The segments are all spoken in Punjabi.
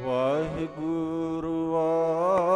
ਵਾਹਿਗੁਰੂ ਵਾਹਿਗੁਰੂ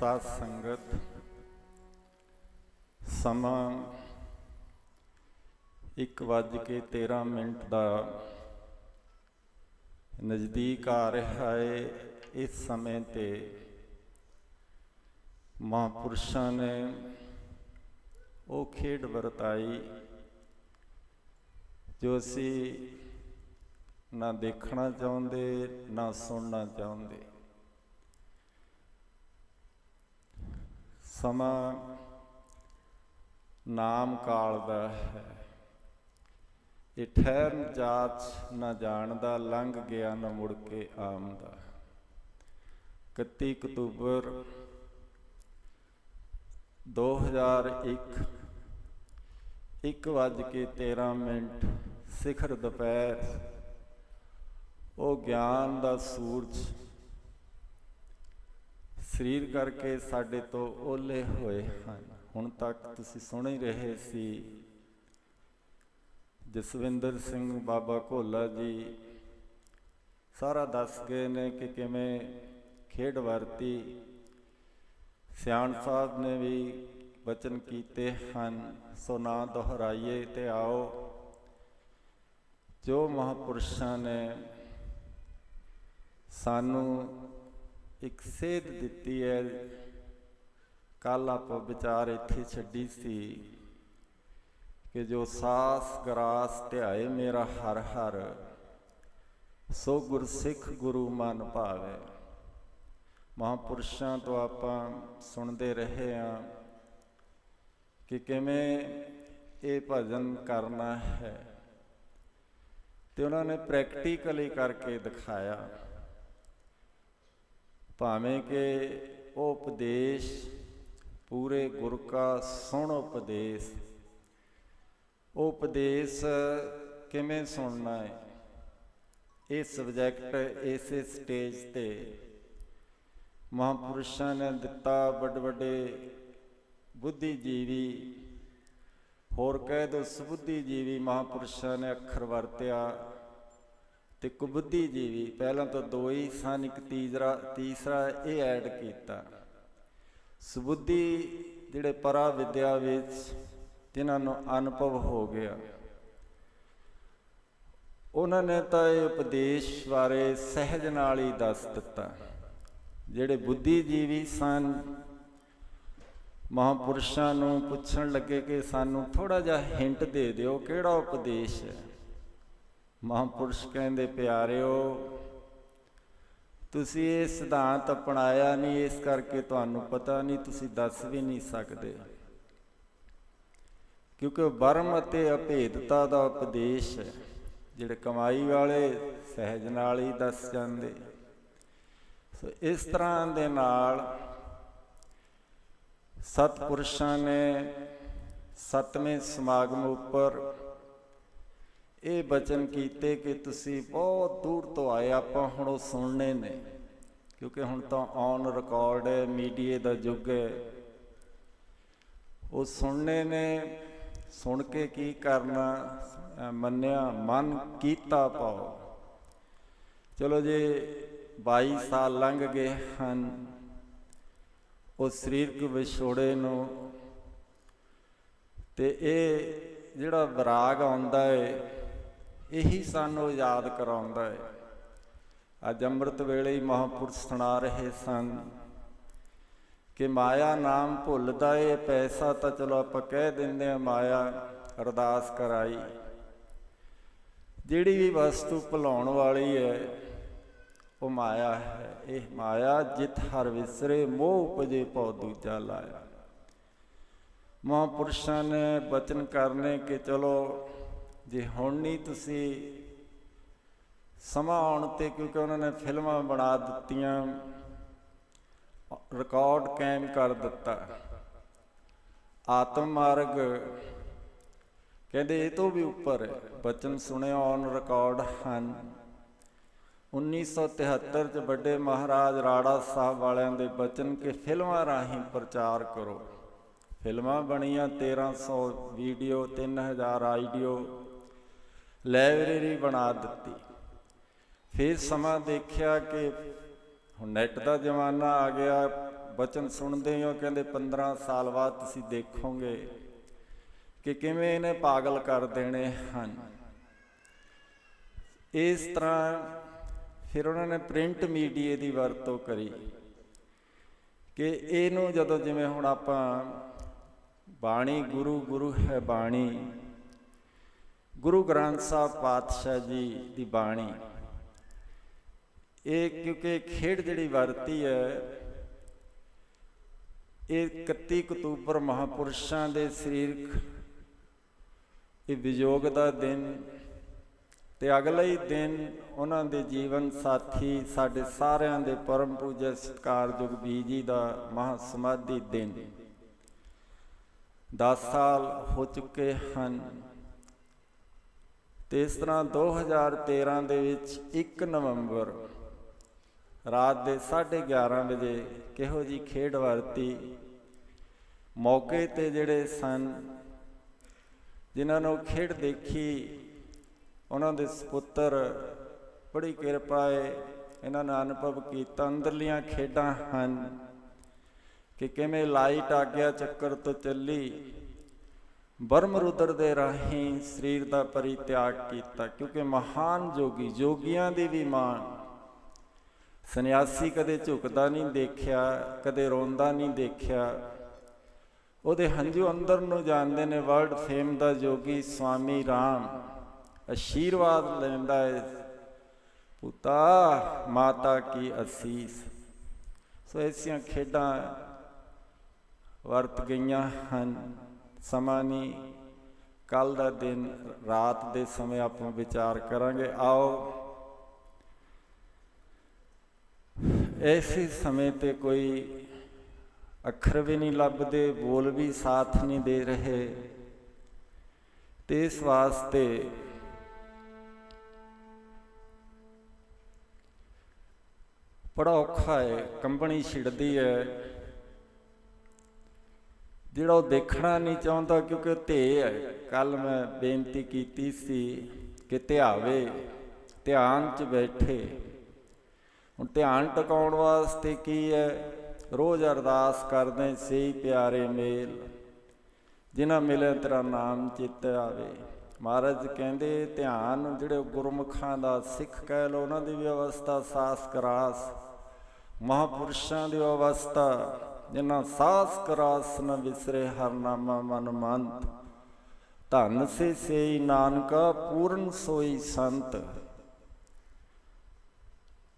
ਸਾਧ ਸੰਗਤ, ਸਮਾਂ ਇੱਕ ਵੱਜ ਕੇ 13 ਮਿੰਟ ਦਾ ਨਜ਼ਦੀਕ ਆ ਰਿਹਾ ਹੈ ਇਸ ਸਮੇਂ ਤੇ ਮਹਾਂਪੁਰਸ਼ਾਂ ਨੇ ਉਹ ਖੇਡ ਵਰਤਾਈ ਜੋ ਅਸੀਂ ਨਾ ਦੇਖਣਾ ਚਾਹੁੰਦੇ, ਨਾ ਸੁਣਨਾ ਚਾਹੁੰਦੇ। ਸਮਾਂ ਨਾਮ ਕਾਲ ਦਾ ਹੈ। ਇਹ ਠਹਿਰਨ ਜਾਚ ਨਾ ਜਾਣਦਾ, ਲੰਘ ਗਿਆ ਨਾ ਮੁੜ ਕੇ ਆਮਦਾ 31 ਅਕਤੂਬਰ 2001 ਇੱਕ ਵੱਜ ਕੇ 13 ਮਿੰਟ, ਸਿਖਰ ਦੁਪਹਿਰ। ਉਹ ਗਿਆਨ ਦਾ ਸੂਰਜ ਸਰੀਰ ਕਰਕੇ ਸਾਡੇ ਤੋਂ ਓਲੇ ਹੋਏ ਹਨ। ਹੁਣ ਤੱਕ ਤੁਸੀਂ ਸੁਣ ਹੀ ਰਹੇ ਸੀ ਜਸਵਿੰਦਰ ਸਿੰਘ ਬਾਬਾ ਭੋਲਾ ਜੀ। ਸਾਰਾ ਦੱਸ ਗਏ ਨੇ ਕਿ ਕਿਵੇਂ ਖੇਡ ਵਰਤੀ। ਸਿਆਣ ਸਾਹਿਬ ਨੇ ਵੀ ਵਚਨ ਕੀਤੇ ਹਨ, ਸੋ ਨਾ ਦੁਹਰਾਈਏ ਤੇ ਆਓ। ਜੋ ਮਹਾਪੁਰਸ਼ਾਂ ਨੇ ਸਾਨੂੰ ਇੱਕ ਸੇਧ ਦਿੱਤੀ ਹੈ ਕੱਲ ਆਪਾਂ ਵਿਚਾਰ ਇੱਥੇ ਛੱਡੀ ਸੀ ਕਿ ਜੋ ਸਾਸ ਗਰਾਸ ਧਿਆਏ ਮੇਰਾ ਹਰ ਹਰ, ਸੋ ਗੁਰਸਿੱਖ ਗੁਰੂ ਮਨ ਭਾਵੇ। ਮਹਾਪੁਰਸ਼ਾਂ ਤੋਂ ਆਪਾਂ ਸੁਣਦੇ ਰਹੇ ਆ ਕਿ ਕਿਵੇਂ ਇਹ ਭਜਨ ਕਰਨਾ ਹੈ। ਤੇ ਉਹਨਾਂ ਨੇ ਪ੍ਰੈਕਟੀਕਲੀ ਕਰਕੇ ਦਿਖਾਇਆ। ਭਾਵੇਂ ਕਿ ਉਹ ਉਪਦੇਸ਼, ਪੂਰੇ ਗੁਰ ਕਾ ਸੁਣ ਉਪਦੇਸ਼। ਉਹ ਉਪਦੇਸ਼ ਕਿਵੇਂ ਸੁਣਨਾ ਹੈ? ਇਹ ਸਬਜੈਕਟ ਇਸੇ ਸਟੇਜ ਤੇ। ਮਹਾਪੁਰਸ਼ਾਂ ਨੇ ਦਿੱਤਾ ਵੱਡ ਵੱਡੇ ਬੁੱਧੀਜੀਵੀ। ਹੋਰ ਕਹਿ ਦੋ, ਸੁਬੁੱਧੀਜੀਵੀ ਮਹਾਪੁਰਸ਼ਾਂ ਨੇ ਅੱਖਰ ਵਰਤਿਆ। ਤੇ ਕੁਬੁੱਧੀ ਜੀਵੀ ਪਹਿਲਾਂ ਤਾਂ ਦੋ ਹੀ ਸਨ, ਇੱਕ ਤੀਸਰਾ ਤੀਸਰਾ ਇਹ ਐਡ ਕੀਤਾ। ਸੁਬੁੱਧੀ ਜਿਹੜੇ ਪਰਾ ਵਿਦਿਆ ਵਿੱਚ ਜਿਨ੍ਹਾਂ ਨੂੰ ਅਨੁਭਵ ਹੋ ਗਿਆ। ਉਹਨਾਂ ਨੇ ਤਾਂ ਇਹ ਉਪਦੇਸ਼ ਬਾਰੇ ਸਹਿਜ ਨਾਲ ਹੀ ਦੱਸ ਦਿੱਤਾ। ਜਿਹੜੇ ਬੁੱਧੀਜੀਵੀ ਸਨ, ਮਹਾਪੁਰਸ਼ਾਂ ਨੂੰ ਪੁੱਛਣ ਲੱਗੇ ਕਿ ਸਾਨੂੰ ਥੋੜਾ ਜਿਹਾ ਹਿੰਟ ਦੇ ਦਿਓ ਕਿਹੜਾ ਉਪਦੇਸ਼ ਹੈ। ਮਹਾਂਪੁਰਸ਼ ਕਹਿੰਦੇ, ਪਿਆਰਿਓ, ਤੁਸੀਂ ਇਹ ਸਿਧਾਂਤ ਅਪਣਾਇਆ ਨਹੀਂ, ਇਸ ਕਰਕੇ ਤੁਹਾਨੂੰ ਪਤਾ ਨਹੀਂ, ਤੁਸੀਂ ਦੱਸ ਵੀ ਨਹੀਂ ਸਕਦੇ। ਕਿਉਂਕਿ ਬਰਮ ਅਤੇ ਅਭੇਦਤਾ ਦਾ ਉਪਦੇਸ਼ ਹੈ, ਜਿਹੜੇ ਕਮਾਈ ਵਾਲੇ ਸਹਿਜ ਨਾਲ ਹੀ ਦੱਸ ਜਾਂਦੇ। ਸੋ ਇਸ ਤਰ੍ਹਾਂ ਦੇ ਨਾਲ ਸਤਪੁਰਸ਼ਾਂ ਨੇ ਸਤਵੇਂ ਸਮਾਗਮ ਉੱਪਰ ਇਹ ਬਚਨ ਕੀਤੇ ਕਿ ਤੁਸੀਂ ਬਹੁਤ ਦੂਰ ਤੋਂ ਆਏ, ਆਪਾਂ ਹੁਣ ਉਹ ਸੁਣਨੇ ਨੇ। ਕਿਉਂਕਿ ਹੁਣ ਤਾਂ ਔਨ ਰਿਕਾਰਡ ਹੈ ਮੀਡੀਆ ਦਾ ਯੁੱਗ ਹੈ। ਉਹ ਸੁਣਨੇ ਨੇ, ਸੁਣ ਕੇ ਕੀ ਕਰਨਾ ਮੰਨਿਆ, ਮਨ ਕੀਤਾ ਪਾਓ। ਚਲੋ ਜੇ 22 ਸਾਲ ਲੰਘ ਗਏ ਹਨ, ਉਹ ਸਰੀਰਕ ਵਿਛੋੜੇ ਨੂੰ, ਤੇ ਇਹ ਜਿਹੜਾ ਵਿਰਾਗ ਆਉਂਦਾ ਹੈ ਇਹੀ ਸਾਨੂੰ ਯਾਦ ਕਰਾਉਂਦਾ ਹੈ। ਅੱਜ ਅੰਮ੍ਰਿਤ ਵੇਲੇ ਹੀ ਮਹਾਪੁਰਸ਼ ਸੁਣਾ ਰਹੇ ਸਨ ਕਿ ਮਾਇਆ ਨਾਮ ਭੁੱਲਦਾ ਏ, ਪੈਸਾ ਤਾਂ ਚਲੋ ਆਪਾਂ ਕਹਿ ਦਿੰਦੇ ਆ ਮਾਇਆ ਅਰਦਾਸ ਕਰਾਈ। ਜਿਹੜੀ ਵੀ ਵਸਤੂ ਭੁਲਾਉਣ ਵਾਲੀ ਹੈ, ਉਹ ਮਾਇਆ ਹੈ। ਇਹ ਮਾਇਆ ਜਿਤ ਹਰ ਵਿਸਰੇ, ਮੋਹ ਉਪਜੇ ਪਉ ਦੂਜਾ ਲਾਇਆ। ਮਹਾਂਪੁਰਸ਼ਾਂ ਨੇ ਬਚਨ ਕਰਨੇ ਕਿ ਚਲੋ ਜੇ ਹੁਣ ਨਹੀਂ ਤੁਸੀਂ ਸਮਾਂ ਆਉਣ ਤੇ ਕਿਉਂਕਿ ਉਹਨਾਂ ਨੇ ਫਿਲਮਾਂ ਬਣਾ ਦਿੱਤੀਆਂ ਰਿਕਾਰਡ ਕਾਇਮ ਕਰ ਦਿੱਤਾ। ਆਤਮ ਮਾਰਗ ਕਹਿੰਦੇ ਇਹ ਤੋਂ ਵੀ ਉੱਪਰ ਬਚਨ ਸੁਣਿਆ ਔਨ ਰਿਕਾਰਡ ਹਨ। 1973 ਚ ਵੱਡੇ ਮਹਾਰਾਜ ਰਾੜਾ ਸਾਹਿਬ ਵਾਲਿਆਂ ਦੇ ਬਚਨ ਕਿ ਫਿਲਮਾਂ ਰਾਹੀਂ ਪ੍ਰਚਾਰ ਕਰੋ। ਫਿਲਮਾਂ ਬਣੀਆਂ 1300 ਵੀਡੀਓ 3000 ਆਈਡੀਓ। ਲਾਇਬ੍ਰੇਰੀ ਬਣਾ ਦਿੱਤੀ। ਫਿਰ ਸਮਾਂ ਦੇਖਿਆ ਕਿ ਹੁਣ ਨੈਟ ਦਾ ਜ਼ਮਾਨਾ ਆ ਗਿਆ, ਬਚਨ ਸੁਣਦੇ ਹੋ ਕਹਿੰਦੇ 15 ਸਾਲ ਬਾਅਦ ਤੁਸੀਂ ਦੇਖੋਗੇ ਕਿ ਕਿਵੇਂ ਇਹਨੇ ਪਾਗਲ ਕਰ ਦੇਣੇ ਹਨ। ਇਸ ਤਰ੍ਹਾਂ ਫਿਰ ਉਹਨਾਂ ਨੇ ਪ੍ਰਿੰਟ ਮੀਡੀਆ ਦੀ ਵਰਤੋਂ ਕਰੀ ਕਿ ਇਹਨੂੰ ਜਦੋਂ ਜਿਵੇਂ ਹੁਣ ਆਪਾਂ ਬਾਣੀ, ਗੁਰੂ ਗੁਰੂ ਹੈ ਬਾਣੀ ਗੁਰੂ ਗ੍ਰੰਥ ਸਾਹਿਬ ਪਾਤਸ਼ਾਹ ਜੀ ਦੀ ਬਾਣੀ। ਇਹ ਕਿਉਂਕਿ ਖੇਡ ਜਿਹੜੀ ਵਰਤੀ ਹੈ, ਇਹ 31 ਅਕਤੂਬਰ ਮਹਾਪੁਰਸ਼ਾਂ ਦੇ ਸਰੀਰਕ ਇਹ ਵਿਯੋਗ ਦਾ ਦਿਨ ਤੇ ਅਗਲੇ ਹੀ ਦਿਨ ਉਹਨਾਂ ਦੇ ਜੀਵਨ ਸਾਥੀ ਸਾਡੇ ਸਾਰਿਆਂ ਦੇ ਪਰਮ ਪੂਜਾ ਸਤਕਾਰਯੋਗ ਬੀਜੀ ਦਾ ਮਹਾ ਸਮਾਧੀ ਦਿਨ। 10 ਸਾਲ ਹੋ ਚੁੱਕੇ ਹਨ। ਤੇ ਇਸ ਤਰ੍ਹਾਂ 2013 ਦੇ ਵਿੱਚ 1 ਨਵੰਬਰ ਰਾਤ ਦੇ 11:30 ਵਜੇ ਕਿਹੋ ਜੀ ਖੇਡ ਵਰਤੀ। ਮੌਕੇ ਤੇ ਜਿਹੜੇ ਸਨ, ਜਿਨ੍ਹਾਂ ਨੂੰ ਖੇਡ ਦੇਖੀ, ਉਹਨਾਂ ਦੇ ਸੁਪੁੱਤਰ ਬੜੀ ਕਿਰਪਾ ਹੈ ਇਹਨਾਂ ਨੇ ਅਨੁਭਵ ਕੀਤਾ। ਅੰਦਰਲੀਆਂ ਖੇਡਾਂ ਹਨ ਕਿ ਕਿਵੇਂ ਲਾਈਟ ਆ ਗਿਆ ਚੱਕਰ ਤੋਂ ਚੱਲੀ ਬਰਮ ਰੁਦਰ ਦੇ ਰਾਹੀਂ ਸਰੀਰ ਦਾ ਪਰਿਤਿਆਗ ਕੀਤਾ, ਕਿਉਂਕਿ ਮਹਾਨ ਜੋਗੀ, ਜੋਗੀਆਂ ਦੀ ਵੀ ਮਾਂ। ਸੰਨਿਆਸੀ ਕਦੇ ਝੁਕਦਾ ਨਹੀਂ ਦੇਖਿਆ, ਕਦੇ ਰੋਂਦਾ ਨਹੀਂ ਦੇਖਿਆ। ਉਹਦੇ ਹੰਝੂ ਅੰਦਰ ਨੂੰ ਜਾਣਦੇ ਨੇ, ਵਰਲਡ ਫੇਮ ਦਾ ਜੋਗੀ ਸਵਾਮੀ ਰਾਮ। ਅਸ਼ੀਰਵਾਦ ਲੈਂਦਾ ਹੈ ਪੁੱਤਾ, ਮਾਤਾ ਕੀ ਅਸੀਸ। ਸੋ ਐਸੀਆਂ ਖੇਡਾਂ ਵਰਤ ਗਈਆਂ ਹਨ। ਸਮਾਂ ਨਹੀਂ। ਕੱਲ ਦਾ ਦਿਨ, ਰਾਤ ਦੇ ਸਮੇਂ ਆਪਾਂ ਵਿਚਾਰ ਕਰਾਂਗੇ। ਆਓ। ਐਸੇ ਸਮੇਂ ਤੇ ਕੋਈ ਅੱਖਰ ਵੀ ਨਹੀਂ ਲੱਭਦੇ, ਬੋਲ ਵੀ ਸਾਥ ਨਹੀਂ ਦੇ ਰਹੇ। ਤੇ ਇਸ ਵਾਸਤੇ ਬੜਾ ਔਖਾ ਹੈ, ਕੰਬਣੀ ਛਿੜਦੀ ਹੈ। ਜਿਹੜਾ ਉਹ ਦੇਖਣਾ ਨਹੀਂ ਚਾਹੁੰਦਾ ਕਿਉਂਕਿ ਧੇ ਹੈ। ਕੱਲ ਮੈਂ ਬੇਨਤੀ ਕੀਤੀ ਸੀ ਕਿ ਧਿਆਵੇ, ਧਿਆਨ 'ਚ ਬੈਠੇ। ਹੁਣ ਧਿਆਨ ਟਿਕਾਉਣ ਵਾਸਤੇ ਕੀ ਹੈ? ਰੋਜ਼ ਅਰਦਾਸ ਕਰਦੇ, ਸਹੀ ਪਿਆਰੇ ਮੇਲ, ਜਿਨ੍ਹਾਂ ਮਿਲੇ ਤੇਰਾ ਨਾਮ ਚਿੱਤ ਆਵੇ। ਮਹਾਰਾਜ ਕਹਿੰਦੇ, ਧਿਆਨ ਜਿਹੜੇ ਗੁਰਮੁਖਾਂ ਦਾ ਸਿੱਖ ਕਹਿ ਲੋ ਉਹਨਾਂ ਦੀ ਵੀ ਅਵਸਥਾ ਸਾਸ ਕਰਾਸ ਮਹਾਪੁਰਸ਼ਾਂ ਦੀ ਅਵਸਥਾ। ਜਿਨ੍ਹਾਂ ਸਾਸ ਕਰਾਸ ਨ ਵਿਸਰੇ ਹਰ ਮਨ ਮੰਤ ਧਨ ਸੇ ਸੇਈ ਨਾਨਕਾ ਪੂਰਨ ਸੋਈ ਸੰਤ।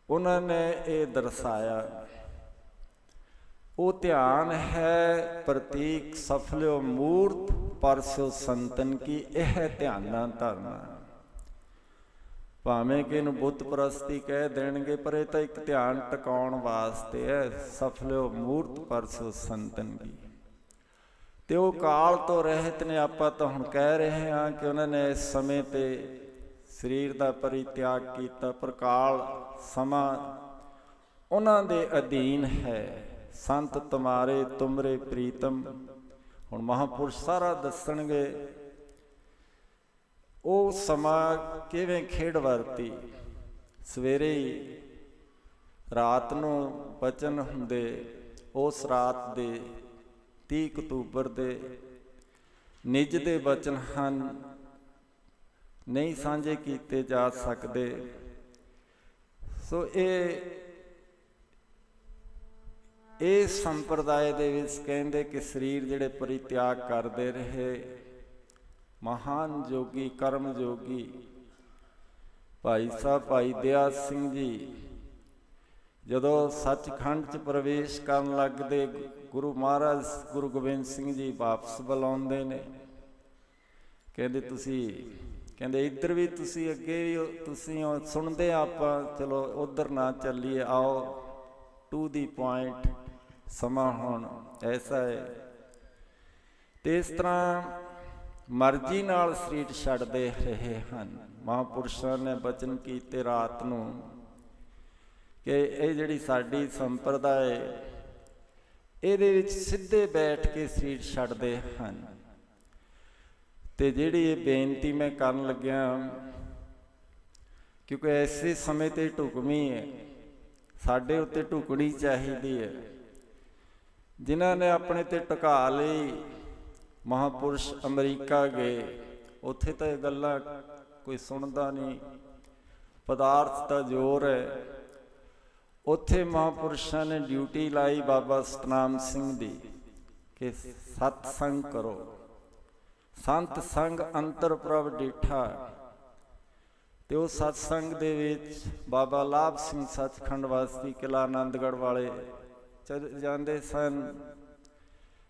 ਉਹਨਾਂ ਨੇ ਇਹ ਦਰਸਾਇਆ, ਉਹ ਧਿਆਨ ਹੈ ਪ੍ਰਤੀਕ ਸਫਲਿਓ ਮੂਰਤ ਪਰਸਿਓ ਸੰਤਨ ਕੀ ਇਹ ਧਿਆਨਾ ਧਰਨਾ ਭਾਵੇਂ ਕਿ ਇਹਨੂੰ ਬੁੱਤ ਪ੍ਰਸਤੀ ਕਹਿ ਦੇਣਗੇ, ਪਰ ਇਹ ਤਾਂ ਇੱਕ ਧਿਆਨ ਟਿਕਾਉਣ ਵਾਸਤੇ ਹੈ। ਸਫਲਿਓ ਮੂਰਤ ਪਰਸੋ ਸੰਤਨ ਕੀ। ਤੇ ਉਹ ਕਾਲ ਤੋਂ ਰਹਿਤ ਨੇ, ਆਪਾਂ ਤਾਂ ਹੁਣ ਕਹਿ ਰਹੇ ਹਾਂ ਕਿ ਉਹਨਾਂ ਨੇ ਇਸ ਸਮੇਂ ਤੇ ਸਰੀਰ ਦਾ ਪਰਿਤਿਆਗ ਕੀਤਾ, ਪਰ ਕਾਲ, ਸਮਾਂ ਉਹਨਾਂ ਦੇ ਅਧੀਨ ਹੈ। ਸੰਤ ਤੁਮਾਰੇ ਤੁਮਰੇ ਪ੍ਰੀਤਮ, ਹੁਣ ਮਹਾਪੁਰਸ਼ ਸਾਰਾ ਦੱਸਣਗੇ ਉਹ ਸਮਾਂ ਕਿਵੇਂ ਖੇਡ ਵਰਤੀ? ਸਵੇਰੇ ਹੀ ਰਾਤ ਨੂੰ ਬਚਨ ਹੁੰਦੇ, ਉਸ ਰਾਤ ਦੇ 30 ਅਕਤੂਬਰ ਦੇ ਨਿੱਜ ਦੇ ਬਚਨ ਹਨ। ਨਹੀਂ ਸਾਂਝੇ ਕੀਤੇ ਜਾ ਸਕਦੇ। ਸੋ ਇਹ ਇਹ ਸੰਪਰਦਾਇ ਦੇ ਵਿੱਚ ਕਹਿੰਦੇ ਕਿ ਸਰੀਰ ਜਿਹੜੇ ਪਰਿਤਿਆਗ ਕਰਦੇ ਰਹੇ ਮਹਾਨ ਜੋਗੀ, ਕਰਮ ਜੋਗੀ। ਭਾਈ ਸਾਹਿਬ, ਭਾਈ ਦਿਆ ਸਿੰਘ ਜੀ, ਜਦੋਂ ਸੱਚਖੰਡ 'ਚ ਪ੍ਰਵੇਸ਼ ਕਰਨ ਲੱਗਦੇ, ਗੁਰੂ ਮਹਾਰਾਜ ਗੁਰੂ ਗੋਬਿੰਦ ਸਿੰਘ ਜੀ ਵਾਪਸ ਬੁਲਾਉਂਦੇ ਨੇ। ਕਹਿੰਦੇ, ਤੁਸੀਂ, ਕਹਿੰਦੇ, ਇੱਧਰ ਵੀ ਤੁਸੀਂ ਅੱਗੇ ਵੀ ਤੁਸੀਂ ਸੁਣਦੇ ਆਪਾਂ, ਚਲੋ ਉਧਰ ਨਾ ਚੱਲੀਏ, ਆਓ। ਟੂ ਦੀ ਪੁਆਇੰਟ ਸਮਾਂ ਹੁਣ ਐਸਾ ਹੈ। ਤੇ ਇਸ ਤਰ੍ਹਾਂ ਮਰਜ਼ੀ ਨਾਲ ਸਰੀਰ ਛੱਡਦੇ ਰਹੇ ਹਨ। ਮਹਾਪੁਰਸ਼ਾਂ ਨੇ ਬਚਨ ਕੀਤੇ ਰਾਤ ਨੂੰ ਕਿ ਇਹ ਜਿਹੜੀ ਸਾਡੀ ਸੰਪਰਦਾਇ, ਇਹਦੇ ਵਿੱਚ ਸਿੱਧੇ ਬੈਠ ਕੇ ਸਰੀਰ ਛੱਡਦੇ ਹਨ। ਤੇ ਜਿਹੜੀ ਇਹ ਬੇਨਤੀ ਮੈਂ ਕਰਨ ਲੱਗਿਆ, ਕਿਉਂਕਿ ਐਸੇ ਸਮੇਂ ਤੇ ਢੁਕਵੀਂ ਹੈ, ਸਾਡੇ ਉੱਤੇ ਢੁਕਣੀ ਚਾਹੀਦੀ ਹੈ। ਜਿਨ੍ਹਾਂ ਨੇ ਆਪਣੇ ਤੇ ਟਿਕਾ ਲਈ ਮਹਾਪੁਰਸ਼ ਅਮਰੀਕਾ ਗਏ। ਉੱਥੇ ਤਾਂ ਇਹ ਗੱਲਾਂ ਕੋਈ ਸੁਣਦਾ ਨਹੀਂ। ਪਦਾਰਥ ਦਾ ਜ਼ੋਰ ਹੈ। ਉੱਥੇ ਮਹਾਪੁਰਸ਼ਾਂ ਨੇ ਡਿਊਟੀ ਲਾਈ ਬਾਬਾ ਸਤਨਾਮ ਸਿੰਘ ਦੀ ਕਿ ਸਤ ਸੰਗ ਕਰੋ। ਸੰਤ ਸੰਗ ਅੰਤਰ ਪ੍ਰਭ ਡੀਠਾ ਤੇ ਉਹ ਸਤ ਸੰਗ ਦੇ ਵਿੱਚ ਬਾਬਾ ਲਾਭ ਸਿੰਘ ਸੱਚਖੰਡ ਵਾਸੀ ਕਿਲਾ ਆਨੰਦਗੜ੍ਹ ਵਾਲੇ ਚਲ ਜਾਂਦੇ ਸਨ।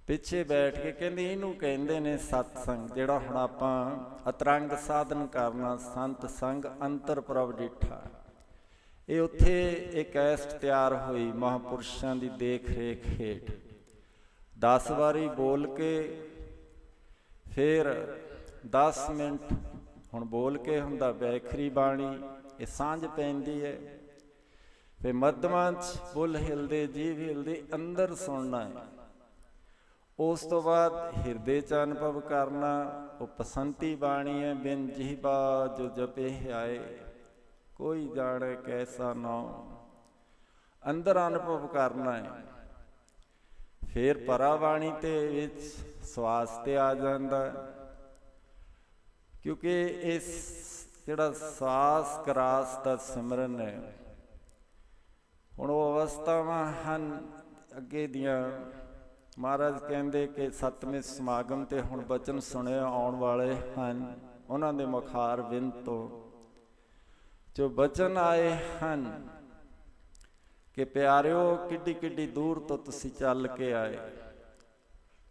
ਪਿੱਛੇ ਬੈਠ ਕੇ ਕਹਿੰਦੇ, ਇਹਨੂੰ ਕਹਿੰਦੇ ਨੇ ਸਤ ਸੰਗ ਜਿਹੜਾ ਹੁਣ ਆਪਾਂ ਅਤਰੰਗ ਸਾਧਨ ਕਰਨਾ, ਸੰਤ ਸੰਗ ਅੰਤਰ ਪ੍ਰਭ ਡੀਠਾ। ਇਹ ਉੱਥੇ ਇੱਕ ਐਸਟ ਤਿਆਰ ਹੋਈ, ਮਹਾਪੁਰਸ਼ਾਂ ਦੀ ਦੇਖ ਰੇਖ ਹੇਠ। 10 ਵਾਰੀ ਬੋਲ ਕੇ, ਫਿਰ 10 ਮਿੰਟ ਹੁਣ ਬੋਲ ਕੇ ਹੁੰਦਾ, ਬੈਖਰੀ ਬਾਣੀ, ਇਹ ਸਾਂਝ ਪੈਂਦੀ ਹੈ। ਫੇ ਮੱਧਮਾਂ ਚ ਬੁੱਲ ਹਿਲਦੇ ਜੀਵ ਹਿਲਦੇ, ਅੰਦਰ ਸੁਣਨਾ ਹੈ। ਉਸ ਤੋਂ ਬਾਅਦ ਹਿਰਦੇ ਚ ਅਨੁਭਵ ਕਰਨਾ, ਉਹ ਪਸੰਤੀ ਬਾਣੀ ਹੈ, ਬਿਨ ਜੀਬਾ ਜੋ ਜਪੇ ਆਏ। ਕੋਈ ਜਾਣੇ ਕੈਸਾ ਨਾ ਅੰਦਰ ਅਨੁਭਵ ਕਰਨਾ ਹੈ। ਫਿਰ ਪਰਾਵਾਣੀ ਤੇ ਵਿੱਚ ਸਵਾਸ ਤੇ ਆ ਜਾਂਦਾ ਕਿਉਂਕਿ ਇਸ ਜਿਹੜਾ ਸਾਸ ਕਰਾਸ ਦਾ ਸਿਮਰਨ ਹੈ, ਹੁਣ ਉਹ ਅਵਸਥਾਵਾਂ ਹਨ ਅੱਗੇ ਦੀਆਂ। ਮਹਾਰਾਜ ਕਹਿੰਦੇ ਕਿ ਸਤਵੇਂ ਸਮਾਗਮ ਤੇ ਹੁਣ ਬਚਨ ਸੁਣੇ ਆਉਣ ਵਾਲੇ ਹਨ। ਉਹਨਾਂ ਦੇ ਮੁਖਾਰ ਵਿੰਦ ਤੋਂ। ਜੋ ਬਚਨ ਆਏ ਹਨ ਕਿ ਪਿਆਰਿਓ, ਕਿੱਡੀ ਕਿੱਡੀ ਦੂਰ ਤੋਂ ਤੁਸੀਂ ਚੱਲ ਕੇ ਆਏ।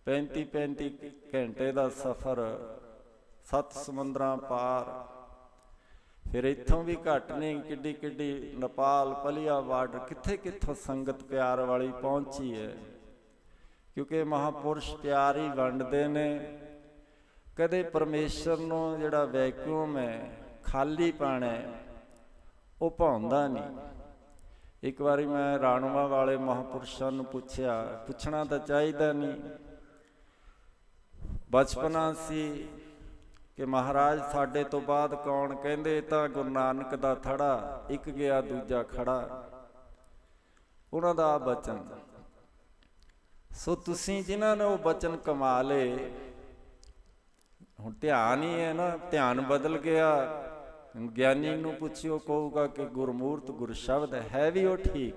35 35 ਘੰਟੇ ਦਾ ਸਫ਼ਰ, ਸੱਤ ਸਮੁੰਦਰਾਂ ਪਾਰ। ਫਿਰ ਇੱਥੋਂ ਵੀ ਘੱਟ ਨਹੀਂ, ਕਿੱਡੀ ਕਿੱਡੀ ਨੇਪਾਲ ਪਲੀਆ ਬਾਰਡਰ ਕਿੱਥੇ ਕਿੱਥੋਂ ਸੰਗਤ ਪਿਆਰ ਵਾਲੀ ਪਹੁੰਚੀ ਹੈ। ਕਿਉਂਕਿ ਮਹਾਪੁਰਸ਼ ਪਿਆਰ ਹੀ ਵੰਡਦੇ ਨੇ। ਕਦੇ ਪਰਮੇਸ਼ਰ ਨੂੰ ਜਿਹੜਾ ਵੈਕਿਊਮ ਹੈ, ਖਾਲੀ ਪਾਣਾ ਉਹ ਭਾਉਂਦਾ ਨਹੀਂ। ਇੱਕ ਵਾਰੀ ਮੈਂ ਰਾਣਵਾ ਵਾਲੇ ਮਹਾਪੁਰਸ਼ਾਂ ਨੂੰ ਪੁੱਛਿਆ, ਪੁੱਛਣਾ ਤਾਂ ਚਾਹੀਦਾ ਨਹੀਂ। ਬਚਪਨਾ ਸੀ ਕਿ ਮਹਾਰਾਜ ਸਾਡੇ ਤੋਂ ਬਾਅਦ ਕੌਣ ਕਹਿੰਦੇ, ਤਾਂ ਗੁਰੂ ਨਾਨਕ ਦਾ ਥੜਾ, ਇੱਕ ਗਿਆ ਦੂਜਾ ਖੜਾ। ਉਹਨਾਂ ਦਾ ਬਚਨ। ਸੋ ਤੁਸੀਂ ਜਿਨ੍ਹਾਂ ਨੇ ਉਹ ਬਚਨ ਕਮਾ ਲਏ, ਹੁਣ ਧਿਆਨ ਹੀ ਹੈ ਨਾ, ਧਿਆਨ ਬਦਲ ਗਿਆ। ਗਿਆਨੀ ਨੂੰ ਪੁੱਛਿਓ, ਕਹੂਗਾ ਕਿ ਗੁਰਮੂਰਤ ਗੁਰ ਸ਼ਬਦ ਹੈ ਵੀ ਉਹ ਠੀਕ।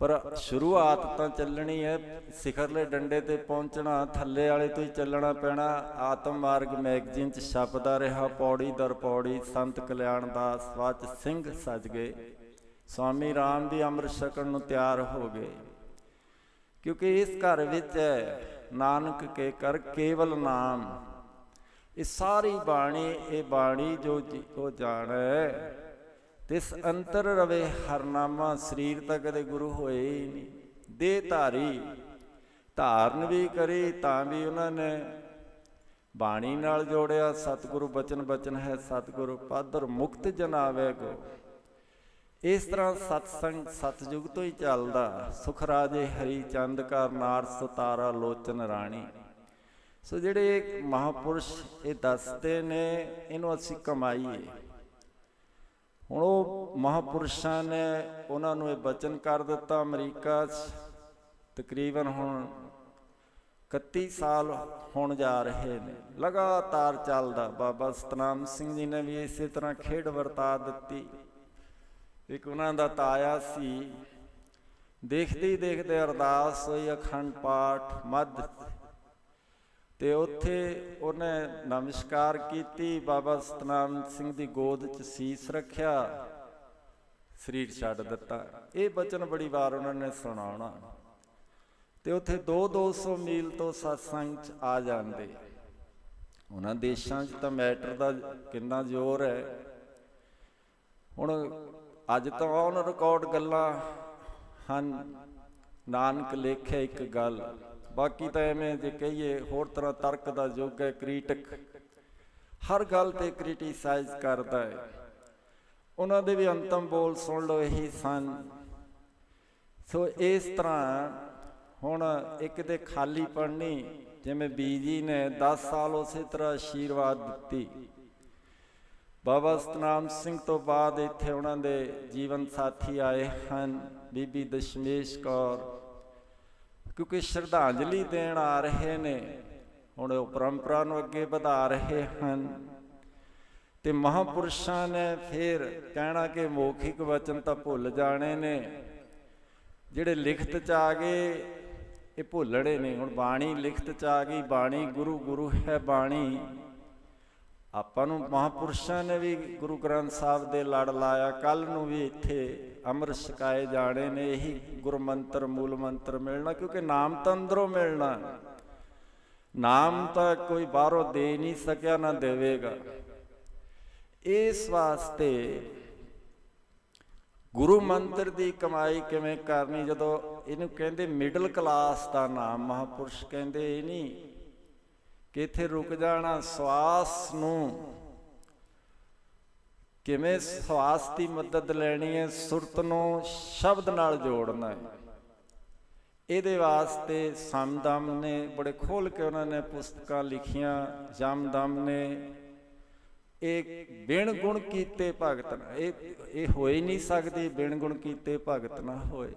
ਪਰ ਸ਼ੁਰੂਆਤ ਤਾਂ ਚੱਲਣੀ ਹੈ, ਸਿਖਰਲੇ ਡੰਡੇ ਤੇ ਪਹੁੰਚਣਾ, ਥੱਲੇ ਵਾਲੇ ਤੋਂ ਹੀ ਚੱਲਣਾ ਪੈਣਾ। ਆਤਮ ਮਾਰਗ ਮੈਗਜ਼ੀਨ ਚ ਛਪਦਾ ਰਿਹਾ, ਪੌੜੀ ਦਰ ਪੌੜੀ, ਸੰਤ ਕਲਿਆਣ ਦਾਸ ਵਾਚ ਸਿੰਘ ਸਜ ਗਏ। ਸਵਾਮੀ ਰਾਮ ਵੀ ਅੰਮ੍ਰਿਤ ਛਕਣ ਨੂੰ ਤਿਆਰ ਹੋ ਗਏ। ਕਿਉਂਕਿ ਇਸ ਘਰ ਵਿੱਚ ਹੈ ਨਾਨਕ ਕੇ ਕਰ ਕੇਵਲ ਨਾਮ। ਇਹ ਸਾਰੀ ਬਾਣੀ, ਇਹ ਬਾਣੀ ਜੋ ਜੀ ਜਾਣੈ ਤਿਸ ਅੰਤਰ ਰਵੇ ਹਰਨਾਮਾ, ਸਰੀਰ ਤਾਂ ਕਦੇ ਗੁਰੂ ਹੋਏ ਹੀ ਨਹੀਂ। ਦੇ ਧਾਰੀ, ਧਾਰਨ ਵੀ ਕਰੀ ਤਾਂ ਵੀ ਉਹਨਾਂ ਨੇ ਬਾਣੀ ਨਾਲ ਜੋੜਿਆ। ਸਤਿਗੁਰੂ ਬਚਨ ਬਚਨ ਹੈ, ਸਤਿਗੁਰੂ ਪਾਦਰ ਮੁਕਤ ਜਨਾਵੇ ਕੋ। ਇਸ ਤਰ੍ਹਾਂ ਸਤਸੰਗ ਸਤਜੁਗ ਤੋਂ ਹੀ ਚੱਲਦਾ। ਸੁਖ ਰਾਜੇ ਹਰੀ ਚੰਦ ਕਰ ਨਾਰ ਸਤਾਰਾ ਲੋਚਨ ਰਾਣੀ। ਸੋ ਜਿਹੜੇ ਮਹਾਪੁਰਸ਼ ਇਹ ਦੱਸਦੇ ਨੇ, ਇਹਨੂੰ ਅਸੀਂ ਕਮਾਈਏ। ਹੁਣ ਉਹ ਮਹਾਪੁਰਸ਼ਾਂ ਨੇ ਉਹਨਾਂ ਨੂੰ ਇਹ ਬਚਨ ਕਰ ਦਿੱਤਾ ਅਮਰੀਕਾ 'ਚ। ਤਕਰੀਬਨ ਹੁਣ 31 ਸਾਲ ਹੋਣ ਜਾ ਰਹੇ ਨੇ। ਲਗਾਤਾਰ ਚੱਲਦਾ। ਬਾਬਾ ਸਤਨਾਮ ਸਿੰਘ ਜੀ ਨੇ ਵੀ ਇਸੇ ਤਰ੍ਹਾਂ ਖੇਡ ਵਰਤਾ ਦਿੱਤੀ। ਇੱਕ ਉਹਨਾਂ ਦਾ ਤਾਇਆ ਸੀ। ਦੇਖਦੇ ਹੀ ਦੇਖਦੇ ਅਰਦਾਸ ਹੋਈ, ਅਖੰਡ ਪਾਠ ਮੱਧ ਤੇ ਉੱਥੇ ਉਹਨੇ ਨਮਸਕਾਰ ਕੀਤੀ। ਬਾਬਾ ਸਤਨਾਮ ਸਿੰਘ ਦੀ ਗੋਦ 'ਚ ਸੀਸ ਰੱਖਿਆ, ਸਰੀਰ ਛੱਡ ਦਿੱਤਾ। ਇਹ ਬਚਨ ਬੜੀ ਵਾਰ ਉਹਨਾਂ ਨੇ ਸੁਣਾਉਣਾ। ਤੇ ਉੱਥੇ 2-200 ਮੀਲ ਤੋਂ ਸਤਸੰਗ 'ਚ ਆ ਜਾਂਦੇ। ਉਹਨਾਂ ਦੇਸ਼ਾਂ 'ਚ ਤਾਂ ਮੈਟਰ ਦਾ ਕਿੰਨਾ ਜ਼ੋਰ ਹੈ। ਹੁਣ ਅੱਜ ਤਾਂ ਔਨ ਰਿਕਾਰਡ ਗੱਲਾਂ ਹਨ। ਨਾਨਕ ਲੇਖਿਆ ਇੱਕ ਗੱਲ। ਬਾਕੀ ਤਾਂ ਐਵੇਂ ਜੇ ਕਹੀਏ, ਹੋਰ ਤਰ੍ਹਾਂ ਤਰਕ ਦਾ ਯੁੱਗ ਹੈ, ਕ੍ਰਿਟਿਕ। ਹਰ ਗੱਲ ਤੇ ਕ੍ਰਿਟਿਸਾਈਜ਼ ਕਰਦਾ ਹੈ। ਉਹਨਾਂ ਦੇ ਵੀ ਅੰਤਮ ਬੋਲ ਸੁਣ ਲਓ, ਇਹੀ ਸਨ। ਸੋ ਇਸ ਤਰ੍ਹਾਂ ਹੁਣ ਇੱਕ ਤੇ ਖਾਲੀ ਪੜਨੀ ਜਿਵੇਂ ਬੀਜੀ ਨੇ 10 ਸਾਲ ਉਸੇ ਤਰ੍ਹਾਂ ਆਸ਼ੀਰਵਾਦ ਦਿੱਤੀ। ਬਾਬਾ ਸਤਨਾਮ ਸਿੰਘ ਤੋਂ ਬਾਅਦ ਇੱਥੇ ਉਹਨਾਂ ਦੇ ਜੀਵਨ ਸਾਥੀ ਆਏ ਹਨ, ਬੀਬੀ ਦਸ਼ਮੇਸ਼ ਕੌਰ। ਕਿਉਂਕਿ ਸ਼ਰਧਾਂਜਲੀ ਦੇਣ ਆ ਰਹੇ ਨੇ, ਹੁਣ ਉਹ ਪਰੰਪਰਾ ਨੂੰ ਅੱਗੇ ਵਧਾ ਰਹੇ ਹਨ। ਤੇ ਮਹਾਪੁਰਸ਼ਾਂ ਨੇ ਫਿਰ ਕਹਿਣਾ ਕਿ ਮੌਖਿਕ ਵਚਨ ਤਾਂ ਭੁੱਲ ਜਾਣੇ ਨੇ। ਜਿਹੜੇ ਲਿਖਤ ਚ ਆ ਗਏ, ਇਹ ਭੁੱਲੜੇ ਨੇ। ਹੁਣ ਬਾਣੀ ਲਿਖਤ ਚ ਆ ਗਈ, ਬਾਣੀ ਗੁਰੂ ਗੁਰੂ ਹੈ ਬਾਣੀ। ਆਪਾਂ ਨੂੰ ਮਹਾਪੁਰਸ਼ਾਂ ਨੇ ਵੀ ਗੁਰੂ ਗ੍ਰੰਥ ਸਾਹਿਬ ਦੇ ਲੜ ਲਾਇਆ ਕੱਲ ਨੂੰ ਵੀ ਇੱਥੇ ਅੰਮ੍ਰਿਤ ਛਕਾਏ ਜਾਣੇ ਨੇ, ਇਹੀ ਗੁਰ ਮੰਤਰ ਮੂਲ ਮੰਤਰ ਮਿਲਣਾ, ਕਿਉਂਕਿ ਨਾਮ ਤਾਂ ਅੰਦਰੋਂ ਮਿਲਣਾ। ਨਾਮ ਤਾਂ ਕੋਈ ਬਾਹਰੋਂ ਦੇ ਨਹੀਂ ਸਕਿਆ, ਨਾ ਦੇਵੇਗਾ। ਇਸ ਵਾਸਤੇ ਗੁਰੂ ਮੰਤਰ ਦੀ ਕਮਾਈ ਕਿਵੇਂ ਕਰਨੀ, ਜਦੋਂ ਇਹਨੂੰ ਕਹਿੰਦੇ ਮਿਡਲ ਕਲਾਸ ਦਾ ਨਾਮ, ਮਹਾਪੁਰਸ਼ ਕਹਿੰਦੇ ਇਹ ਨਹੀਂ ਕਿ ਇੱਥੇ ਰੁਕ ਜਾਣਾ ਸਵਾਸ ਨੂੰ। ਕਿਵੇਂ ਸਵਾਸ ਦੀ ਮਦਦ ਲੈਣੀ ਹੈ, ਸੁਰਤ ਨੂੰ ਸ਼ਬਦ ਨਾਲ ਜੋੜਨਾ ਹੈ। ਇਹਦੇ ਵਾਸਤੇ ਸਮਦਮ ਨੇ ਬੜੇ ਖੋਲ ਕੇ ਉਹਨਾਂ ਨੇ ਪੁਸਤਕਾਂ ਲਿਖੀਆਂ। ਜਮਦਮ ਨੇ ਇਹ ਬਿਨ ਗੁਣ ਕੀਤੇ ਭਗਤ ਨਾ, ਇਹ ਇਹ ਹੋਏ ਨਹੀਂ ਸਕਦੀ ਬਿਨ ਗੁਣ ਕੀਤੇ ਭਗਤ ਨਾ ਹੋਏ।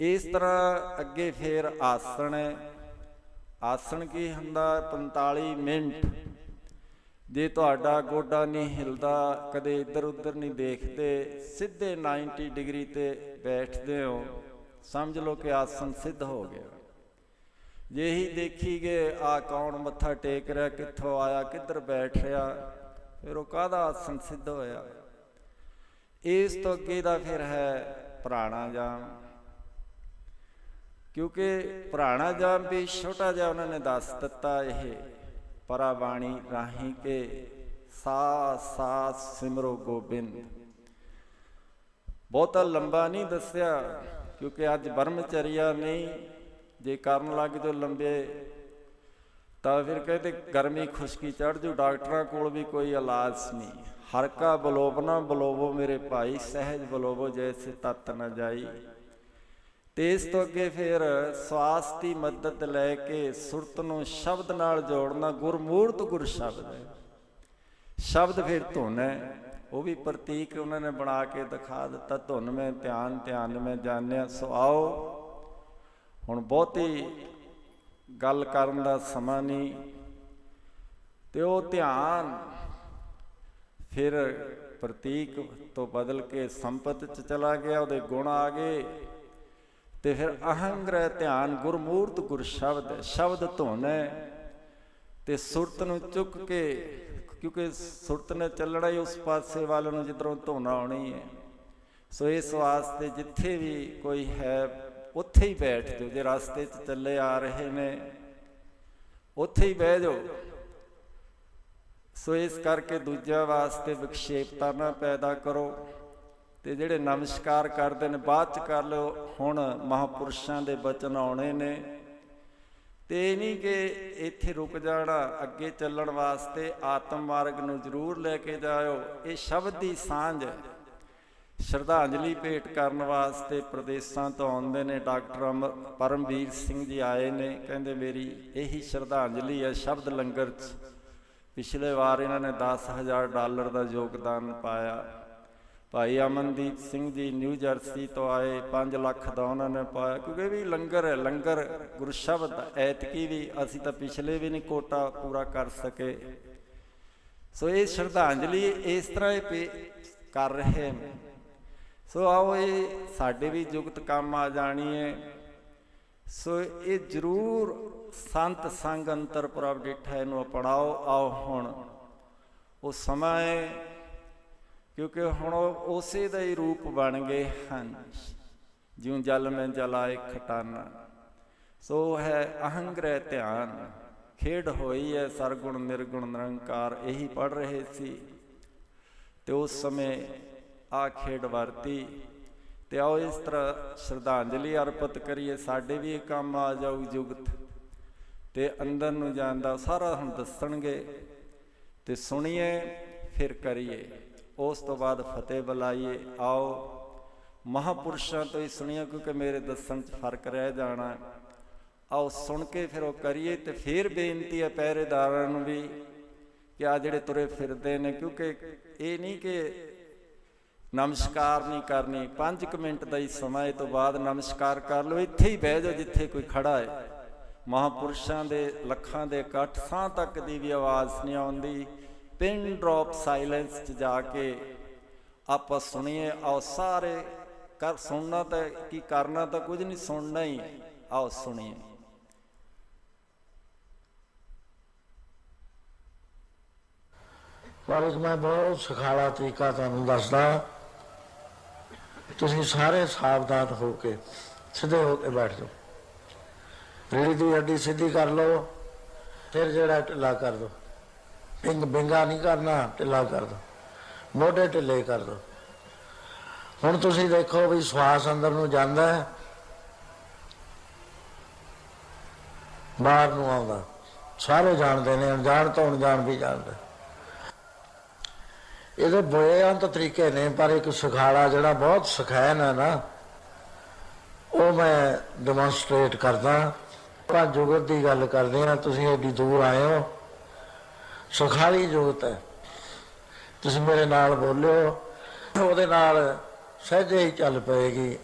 ਇਸ ਤਰ੍ਹਾਂ ਅੱਗੇ ਫੇਰ ਆਸਣ ਹੈ। ਆਸਣ ਕੀ ਹੁੰਦਾ 45 ਮਿੰਟ? ਜੇ ਤੁਹਾਡਾ ਗੋਡਾ ਨਹੀਂ ਹਿਲਦਾ, ਕਦੇ ਇੱਧਰ ਉੱਧਰ ਨਹੀਂ ਦੇਖਦੇ, ਸਿੱਧੇ 90 ਡਿਗਰੀ ਤੇ ਬੈਠਦੇ ਹੋ, ਸਮਝ ਲਓ ਕਿ ਆਸਣ ਸਿੱਧ ਹੋ ਗਿਆ। ਜੇ ਹੀ ਦੇਖੀ ਗਏ ਆ ਕੌਣ ਮੱਥਾ ਟੇਕ ਰਿਹਾ, ਕਿੱਥੋਂ ਆਇਆ, ਕਿੱਧਰ ਬੈਠ ਰਿਹਾ, ਫਿਰ ਉਹ ਕਾਹਦਾ ਆਸਣ ਸਿੱਧ ਹੋਇਆ? ਇਸ ਤੋਂ ਅੱਗੇ ਦਾ ਫਿਰ ਹੈ ਪ੍ਰਾਣਾਯਾਮ। ਕਿਉਂਕਿ ਪੁਰਾਣਾ ਪ੍ਰਾਣਾਯਾਮ ਵੀ ਛੋਟਾ ਜਿਹਾ ਉਹਨਾਂ ਨੇ ਦੱਸ ਦਿੱਤਾ ਇਹ ਪਰਾ ਬਾਣੀ ਰਾਹੀਂ ਕੇ ਸਾ ਸਾ ਸਿਮਰੋ ਗੋਬਿੰਦ। ਬਹੁਤਾ ਲੰਬਾ ਨਹੀਂ ਦੱਸਿਆ, ਕਿਉਂਕਿ ਅੱਜ ਬਰਮਚਰੀਆ ਨਹੀਂ, ਜੇ ਕਰਨ ਲੱਗ ਜੋ ਲੰਬੇ, ਤਾਂ ਫਿਰ ਕਹਿੰਦੇ ਗਰਮੀ ਖੁਸ਼ਕੀ ਚੜ ਜੂ, ਡਾਕਟਰਾਂ ਕੋਲ ਵੀ ਕੋਈ ਇਲਾਜ ਨਹੀਂ। ਹਰ ਕਾ ਬਲੋਬਨਾ ਬਲੋਵੋ ਮੇਰੇ ਭਾਈ, ਸਹਿਜ ਬਲੋਵੋ ਜੈਸੇ ਤਤ ਨਾ ਜਾਈ। ਤੇ ਇਸ ਤੋਂ ਅੱਗੇ ਫਿਰ ਸਵਾਸ ਦੀ ਮਦਦ ਲੈ ਕੇ ਸੁਰਤ ਨੂੰ ਸ਼ਬਦ ਨਾਲ ਜੋੜਨਾ ਗੁਰਮੂਰਤ ਗੁਰ ਸ਼ਬਦ ਹੈ। ਸ਼ਬਦ ਫਿਰ ਧੁਨ ਹੈ। ਉਹ ਵੀ ਪ੍ਰਤੀਕ ਉਹਨਾਂ ਨੇ ਬਣਾ ਕੇ ਦਿਖਾ ਦਿੱਤਾ, ਧੁਨ ਮੈਂ ਧਿਆਨ ਧਿਆਨ ਮੈਂ ਜਾਣਿਆ, ਸੋ ਆਓ। ਹੁਣ ਬਹੁਤੀ ਗੱਲ ਕਰਨ ਦਾ ਸਮਾਂ ਨਹੀਂ। ਤੇ ਉਹ ਧਿਆਨ ਫਿਰ ਪ੍ਰਤੀਕ ਤੋਂ ਬਦਲ ਕੇ ਸੰਪਤ ਚ ਚਲਾ ਗਿਆ, ਉਹਦੇ ਗੁਣ ਆ ਗਏ। ਤੇ ਫਿਰ ਅਹੰਗ੍ਰਹਿ ਧਿਆਨ ਗੁਰਮੂਰਤ ਗੁਰ ਸ਼ਬਦ ਸ਼ਬਦ ਧੁਨ ਹੈ। ਤੇ ਸੁਰਤ ਨੂੰ ਚੁੱਕ ਕੇ, ਕਿਉਂਕਿ ਸੁਰਤ ਨੇ ਚੱਲਣਾ ਹੀ ਉਸ ਪਾਸੇ ਵੱਲ ਨੂੰ ਜਿੱਧਰੋਂ ਧੁਨ ਆਉਣੀ ਹੈ। ਸੋ ਇਸ ਵਾਸਤੇ ਜਿੱਥੇ ਵੀ ਕੋਈ ਹੈ, ਉੱਥੇ ਹੀ ਬੈਠ ਜਾਓ, ਜੇ ਰਸਤੇ 'ਚ ਚੱਲੇ ਆ ਰਹੇ ਨੇ, ਉੱਥੇ ਹੀ ਬਹਿ ਜਾਓ। ਸੋ ਇਸ ਕਰਕੇ ਦੂਜਿਆਂ ਵਾਸਤੇ ਵਿਖੇਪਤਾ ਨਾ ਪੈਦਾ ਕਰੋ। ਤੇ ਜਿਹੜੇ ਨਮਸਕਾਰ ਕਰਦੇ ਨੇ, ਬਾਅਦ ਚ ਕਰ ਲਿਓ, ਹੁਣ ਮਹਾਪੁਰਸ਼ਾਂ ਦੇ ਬਚਨ ਆਉਣੇ ਨੇ। ਤੇ ਇਹ ਨਹੀਂ ਕਿ ਇੱਥੇ ਰੁਕ ਜਾਣਾ, ਅੱਗੇ ਚੱਲਣ ਵਾਸਤੇ ਆਤਮ ਮਾਰਗ ਨੂੰ ਜ਼ਰੂਰ ਲੈ ਕੇ ਜਾਇਓ। ਇਹ ਸ਼ਬਦ ਦੀ ਸਾਂਝ ਹੈ। ਸ਼ਰਧਾਂਜਲੀ ਭੇਟ ਕਰਨ ਵਾਸਤੇ ਪ੍ਰਦੇਸ਼ਾਂ ਤੋਂ ਆਉਂਦੇ ਨੇ, ਡਾਕਟਰ ਅਮਰ- ਪਰਮਵੀਰ ਸਿੰਘ ਜੀ ਆਏ ਨੇ, ਕਹਿੰਦੇ ਮੇਰੀ ਇਹੀ ਸ਼ਰਧਾਂਜਲੀ ਹੈ, ਸ਼ਬਦ ਲੰਗਰ 'ਚ। ਪਿਛਲੇ ਵਾਰ ਇਹਨਾਂ ਨੇ 10000 ਡਾਲਰ ਦਾ ਯੋਗਦਾਨ ਪਾਇਆ। ਭਾਈ ਅਮਨਦੀਪ ਸਿੰਘ ਜੀ ਨਿਊ ਜਰਸੀ ਤੋਂ ਆਏ 5 ਲੱਖ ਦਾ ਉਹਨਾਂ ਨੇ ਪਾਇਆ। ਕਿਉਂਕਿ ਇਹ ਵੀ ਲੰਗਰ ਹੈ, ਲੰਗਰ ਗੁਰੂ ਸ਼ਬਦ ਐਤਕੀ ਵੀ ਅਸੀਂ ਤਾਂ ਪਿਛਲੇ ਵੀ ਨਹੀਂ ਕੋਟਾ ਪੂਰਾ ਕਰ ਸਕੇ। ਸੋ ਇਹ ਸ਼ਰਧਾਂਜਲੀ ਇਸ ਤਰ੍ਹਾਂ ਇਹ ਪੇ ਕਰ ਰਹੇ ਨੇ। ਸੋ ਆਓ ਇਹ ਸਾਡੇ ਵੀ ਜੁਗਤ ਕੰਮ ਆ ਜਾਣੀ ਹੈ। ਸੋ ਇਹ ਜ਼ਰੂਰ ਸੰਤ ਸੰਗ ਅੰਤਰ ਪ੍ਰਭ ਡਿਠਾ ਇਹਨੂੰ ਅਪਣਾਓ। ਆਓ ਹੁਣ, ਉਹ ਸਮਾਂ ਹੈ ਕਿਉਂਕਿ ਹੁਣ ਉਹ ਉਸੇ ਦਾ ਹੀ ਰੂਪ ਬਣ ਗਏ ਹਨ। ਜਿਉਂ ਜਲ ਮੈਂ ਜਲਾਏ ਖਟਾਨਾ, ਸੋ ਹੈ ਅਹੰਗ੍ਰਹਿ ਧਿਆਨ। ਖੇਡ ਹੋਈ ਹੈ ਸਰਗੁਣ ਨਿਰਗੁਣ ਨਿਰੰਕਾਰ, ਇਹੀ ਪੜ ਰਹੇ ਸੀ। ਤੇ ਉਸ ਸਮੇਂ ਆ ਖੇਡ ਵਰਤੀ। ਤੇ ਆਓ ਇਸ ਤਰ੍ਹਾਂ ਸ਼ਰਧਾਂਜਲੀ ਅਰਪਿਤ ਕਰੀਏ। ਸਾਡੇ ਵੀ ਇਹ ਕੰਮ ਆ ਜਾਊ ਜੁਗਤ। ਤੇ ਅੰਦਰ ਨੂੰ ਜਾਂਦਾ ਸਾਰਾ ਹੁਣ ਦੱਸਣਗੇ। ਤੇ ਸੁਣੀਏ, ਫਿਰ ਕਰੀਏ। ਉਸ ਤੋਂ ਬਾਅਦ ਫਤਿਹ ਬੁਲਾਈਏ। ਆਓ, ਮਹਾਪੁਰਸ਼ਾਂ ਤੋਂ ਹੀ ਸੁਣੀਏ, ਕਿਉਂਕਿ ਮੇਰੇ ਦੱਸਣ 'ਚ ਫ਼ਰਕ ਰਹਿ ਜਾਣਾ। ਆਓ ਸੁਣ ਕੇ ਫਿਰ ਉਹ ਕਰੀਏ ਤੇ ਫਿਰ ਬੇਨਤੀ ਹੈ ਪਹਿਰੇਦਾਰਾਂ ਨੂੰ ਵੀ ਕਿ ਆ ਜਿਹੜੇ ਤੁਰੇ ਫਿਰਦੇ ਨੇ, ਕਿਉਂਕਿ ਇਹ ਨਹੀਂ ਕਿ ਨਮਸਕਾਰ ਨਹੀਂ ਕਰਨੀ 5 ਮਿੰਟ ਦਾ ਹੀ ਸਮਾਂ, ਇਹ ਤੋਂ ਬਾਅਦ ਨਮਸਕਾਰ ਕਰ ਲਓ, ਇੱਥੇ ਹੀ ਬਹਿ ਜਾਓ ਜਿੱਥੇ ਕੋਈ ਖੜਾ ਹੈ। ਮਹਾਪੁਰਸ਼ਾਂ ਦੇ ਲੱਖਾਂ ਦੇ ਇਕੱਠ, ਸਾਹ ਤੱਕ ਦੀ ਵੀ ਆਵਾਜ਼ ਨਹੀਂ ਆਉਂਦੀ। ਪਿਨ ਡ੍ਰੌਪ ਸਾਇਲੈਂਸ 'ਚ ਜਾ ਕੇ ਆਪਾਂ ਸੁਣੀਏ, ਆਓ ਸਾਰੇ ਕਰ ਸੁਣਨਾ ਤਾਂ ਕੀ ਕਰਨਾ ਤਾਂ ਕੁਝ ਨਹੀਂ, ਸੁਣਨਾ ਹੀ। ਆਓ ਸੁਣੀਏ। ਪਰ ਇੱਕ ਮੈਂ ਬਹੁਤ ਸੁਖਾਲਾ ਤਰੀਕਾ ਤੁਹਾਨੂੰ ਦੱਸਦਾ। ਤੁਸੀਂ ਸਾਰੇ ਸਾਵਧਾਨ ਹੋ ਕੇ, ਸਿੱਧੇ ਹੋ ਕੇ ਬੈਠ ਜਾਓ। ਰੀੜੀ ਦੀ ਹੱਡੀ ਸਿੱਧੀ ਕਰ ਲਓ, ਫਿਰ ਜਿਹੜਾ ਢਿੱਲਾ ਕਰ ਦੋ ਪਿੰਗ ਬਿੰਗਾ ਨਹੀਂ ਕਰਨਾ, ਢਿੱਲਾ ਕਰ ਦੋ। ਮੋਢੇ ਢਿੱਲੇ ਕਰ ਦੋ। ਹੁਣ ਤੁਸੀਂ ਦੇਖੋ ਵੀ ਸਵਾਸ ਅੰਦਰ ਨੂੰ ਜਾਂਦਾ ਹੈ। ਬਾਹਰ ਨੂੰ ਆਉਂਦਾ। ਸਾਰੇ ਜਾਣਦੇ ਨੇ, ਅਣਜਾਣ ਤੋਂ ਅਣਜਾਣ ਵੀ ਜਾਣਦੇ। ਇਹਦੇ ਬੇਅੰਤ ਤਰੀਕੇ ਨੇ, ਪਰ ਇੱਕ ਸੁਖਾਲਾ ਜਿਹੜਾ ਬਹੁਤ ਸਖੈਨ ਹੈ ਨਾ, ਉਹ ਮੈਂ ਡੈਮੋਨਸਟ੍ਰੇਟ ਕਰਦਾ। ਆਪਾਂ ਜੁਗਤ ਦੀ ਗੱਲ ਕਰਦੇ ਆ ਤੁਸੀਂ ਏਡੀ ਦੂਰ ਆਏ ਹੋ। ਸੁਖਾਲੀ ਜੁਗਤ ਹੈ। ਤੁਸੀਂ ਮੇਰੇ ਨਾਲ ਬੋਲਿਓ ਉਹਦੇ ਨਾਲ ਸਹਿਜੇ ਹੀ ਚੱਲ ਪਏਗੀ।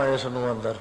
ਹੁਣ ਸੁਣੋ ਇਸ ਨੂੰ ਅੰਦਰ